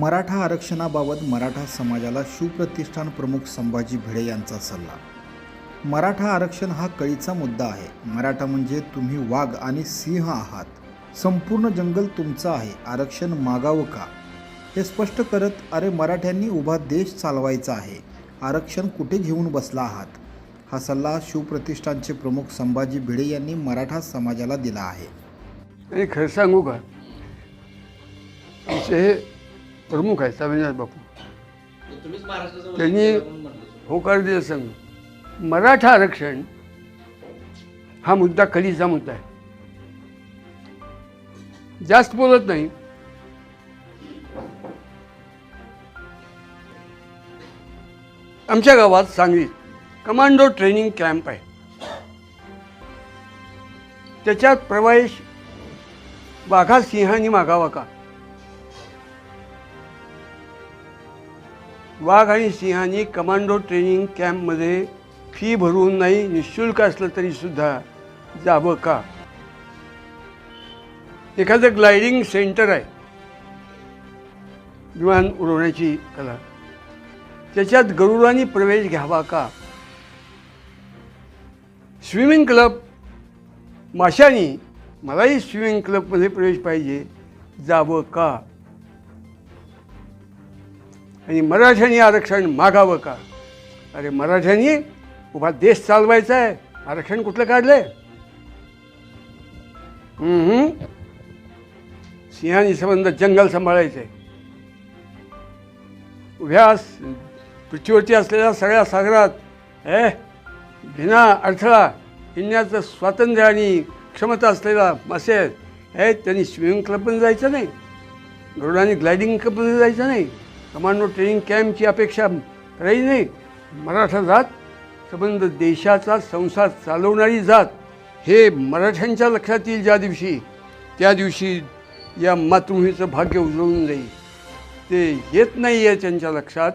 मराठा आरक्षणाबाबत मराठा समाजाला शिवप्रतिष्ठान प्रमुख संभाजी भिडे यांचा सल्ला. मराठा आरक्षण हा कळीचा मुद्दा आहे. मराठा म्हणजे तुम्ही वाघ आणि सिंह आहात. संपूर्ण जंगल तुमचं आहे. आरक्षण मागावं का? हे स्पष्ट करत अरे मराठ्यांनी उभा देश चालवायचा आहे. आरक्षण कुठे घेऊन बसला आहात? हा सल्ला शिवप्रतिष्ठानचे प्रमुख संभाजी भिडे यांनी मराठा समाजाला दिला आहे. आणि खरं सांगू का? प्रमुख आहेत स्वामीनाथ बापू. त्यांनी होकार दिला संघ मराठा आरक्षण हा मुद्दा कधीचा मुद्दा आहे? जास्त बोलत नाही. आमच्या गावात सांगलीत कमांडो ट्रेनिंग कॅम्प आहे. त्याच्यात प्रवेश वाघा सिंहानी मागावा का? वाघ आणि सिंहांनी कमांडो ट्रेनिंग कॅम्पमध्ये फी भरून नाही निशुल्क असलं तरीसुद्धा जावं का? एखादं ग्लायडिंग सेंटर आहे. विमान उडवण्याची कला. त्याच्यात गरुडांनी प्रवेश घ्यावा का? स्विमिंग क्लब माशानी मलाही स्विमिंग क्लबमध्ये प्रवेश पाहिजे. जावं का? आणि मराठ्यांनी आरक्षण मागावं का? अरे मराठ्यांनी उभा देश चालवायचा आहे. आरक्षण कुठलं काढलंय? हम्म. सिंहानी संबंध जंगल सांभाळायचं. आहे उभ्या पृथ्वीवरती असलेल्या सगळ्या सागरात ए बिना अडथळा हिंडण्याचं स्वातंत्र्य आणि क्षमता असलेला मासे आहेत हे त्यांनी स्विमिंग क्लबमध्ये जायचं नाही. गरुडांनी ग्लायडिंग क्लबमध्ये जायचं नाही. कमांडो ट्रेनिंग कॅम्पची अपेक्षा करायची नाही. मराठा जात संबंध देशाचा संसार चालवणारी जात हे मराठ्यांच्या लक्षात येईल ज्या दिवशी. त्या दिवशी या मातृभूमीचं भाग्य उजळून जाईल. ते येत नाही आहे त्यांच्या लक्षात.